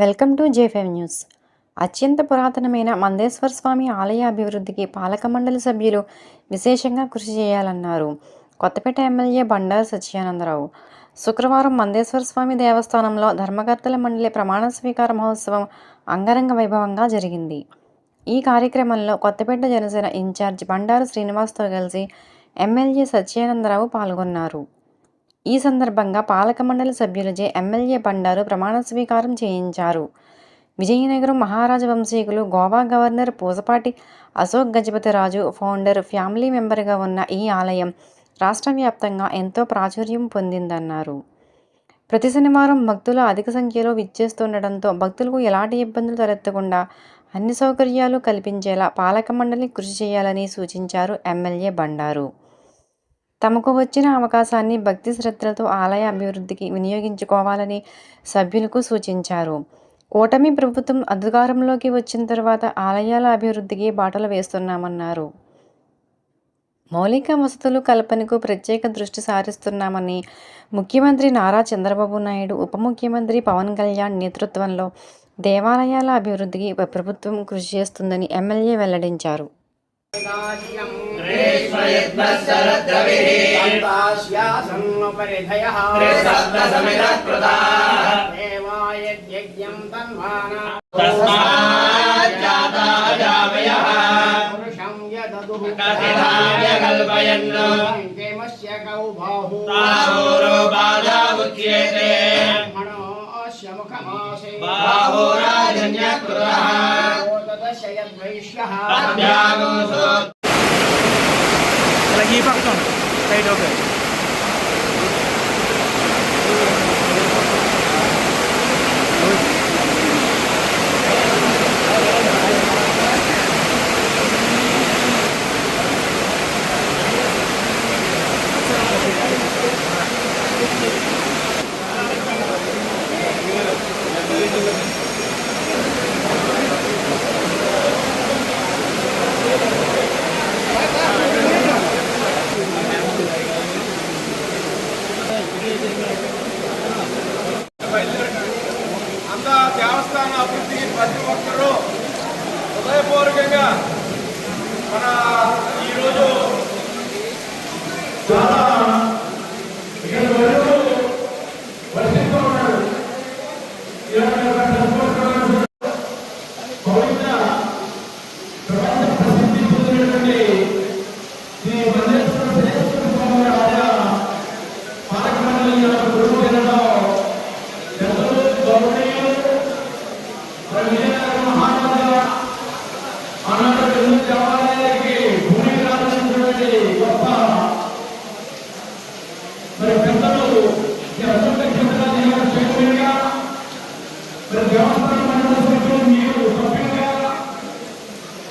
Welcome to జేఫెమ్ news. అత్యంత పురాతనమైన మందేశ్వర స్వామి ఆలయ అభివృద్ధికి పాలక మండలి సభ్యులు విశేషంగా కృషి చేయాలన్నారు కొత్తపేట ఎమ్మెల్యే బండారు సత్యానందరావు. శుక్రవారం మందేశ్వర స్వామి దేవస్థానంలో ధర్మకర్తల మండలి ప్రమాణ స్వీకార మహోత్సవం అంగరంగ వైభవంగా జరిగింది. ఈ కార్యక్రమంలో కొత్తపేట జనసేన ఇన్ఛార్జ్ బండారు శ్రీనివాస్తో కలిసి ఎమ్మెల్యే సత్యానందరావు పాల్గొన్నారు. ఈ సందర్భంగా పాలక మండలి సభ్యులచే ఎమ్మెల్యే బండారు ప్రమాణ స్వీకారం చేయించారు. విజయనగరం మహారాజ వంశీకులు Goa governor Pusapati Ashok Gajapathiraju founder family మెంబర్గా ఉన్న ఈ ఆలయం రాష్ట్ర వ్యాప్తంగా ఎంతో ప్రాచుర్యం పొందిందన్నారు. ప్రతి శనివారం భక్తులు అధిక సంఖ్యలో విచ్చేస్తుండటంతో భక్తులకు ఎలాంటి ఇబ్బందులు తలెత్తకుండా అన్ని సౌకర్యాలు కల్పించేలా పాలక మండలి కృషి చేయాలని సూచించారు ఎమ్మెల్యే బండారు. తమకు వచ్చిన అవకాశాన్ని భక్తి శ్రద్ధలతో ఆలయ అభివృద్ధికి వినియోగించుకోవాలని సభ్యులకు సూచించారు. కూటమి ప్రభుత్వం అధికారంలోకి వచ్చిన తర్వాత ఆలయాల అభివృద్ధికి బాటలు వేస్తున్నామన్నారు. మౌలిక వసతులు కల్పనకు ప్రత్యేక దృష్టి సారిస్తున్నామని ముఖ్యమంత్రి నారా చంద్రబాబు నాయుడు ఉప ముఖ్యమంత్రి పవన్ కళ్యాణ్ నేతృత్వంలో దేవాలయాల అభివృద్ధికి ప్రభుత్వం కృషి చేస్తుందని ఎమ్మెల్యే వెల్లడించారు. सन्तास्यासन्नुपरिधयः देवायज्ञं तन्वाना तस्माज्जाताजावयः पुरुषं यददुः कथिताय कल्पयन् केमस्य कौ बाहु बाहुरोपादामुच्येते ब्रह्मणोऽस्य मुखमासे बाहुराजन्यकृतः तदस्य 一放纵飞都可以 దేవస్థాన అభివృద్ధికి ప్రతి ఒక్కరూ హృదయపూర్వకంగా మన ఈరోజు చాలా ఇక్కడ వరకు వర్షిస్తూ ఉన్నాడు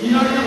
ನಿಯೋಜನೆ